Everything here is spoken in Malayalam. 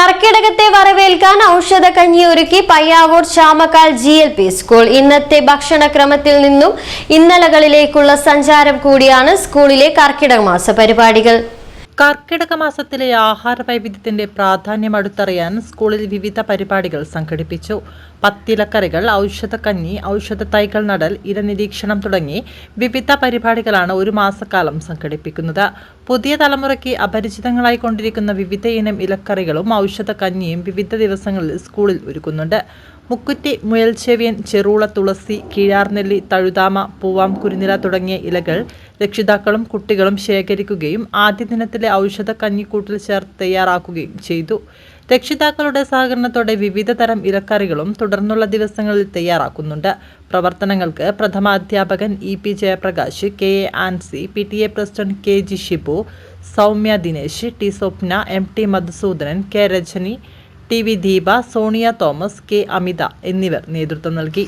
കർക്കിടകത്തെ വരവേൽക്കാൻ ഔഷധ കഞ്ഞി ഒരുക്കി Payyavur Chamakkal G L P school. ഇന്നത്തെ ഭക്ഷണക്രമത്തിൽ നിന്നും ഇന്നലകളിലേക്കുള്ള സഞ്ചാരം കൂടിയാണ് സ്കൂളിലെ കർക്കിടക മാസ പരിപാടികൾ. കർക്കിടക മാസത്തിലെ ആഹാര വൈവിധ്യത്തിന്റെ പ്രാധാന്യം അടുത്തറിയാൻ സ്കൂളിൽ വിവിധ പരിപാടികൾ സംഘടിപ്പിച്ചു. പത്തിലക്കറികൾ ഔഷധക്കഞ്ഞി ഔഷധ തൈകൾ നടൽ ഇരനിരീക്ഷണം തുടങ്ങി വിവിധ പരിപാടികളാണ് ഒരു മാസക്കാലം സംഘടിപ്പിക്കുന്നത്. പുതിയ തലമുറയ്ക്ക് അപരിചിതങ്ങളായി കൊണ്ടിരിക്കുന്ന വിവിധ ഇനം ഇലക്കറികളും ഔഷധ കഞ്ഞിയും വിവിധ ദിവസങ്ങളിൽ സ്കൂളിൽ ഒരുക്കുന്നുണ്ട്. മുക്കുറ്റി മുയൽച്ചെവിയൻ ചെറുള തുളസി കീഴാർനെല്ലി തഴുതാമ പൂവാം കുരുനില തുടങ്ങിയ ഇലകൾ രക്ഷിതാക്കളും കുട്ടികളും ശേഖരിക്കുകയും ആദ്യ ദിനത്തിലെ ഔഷധ കഞ്ഞിക്കൂട്ടിൽ ചേർത്ത് തയ്യാറാക്കുകയും ചെയ്തു. രക്ഷിതാക്കളുടെ സഹകരണത്തോടെ വിവിധ തരം ഇലക്കറികളും തുടർന്നുള്ള ദിവസങ്ങളിൽ തയ്യാറാക്കുന്നുണ്ട്. പ്രവർത്തനങ്ങൾക്ക് പ്രഥമാധ്യാപകൻ E P Jayaprakash K A Ancy P T A president K G Shibu Soumya Dinesh T Swapna M T Madhusoodanan K Rajani T V Deepa Sonia Thomas K Amitha എന്നിവർ നേതൃത്വം നൽകി.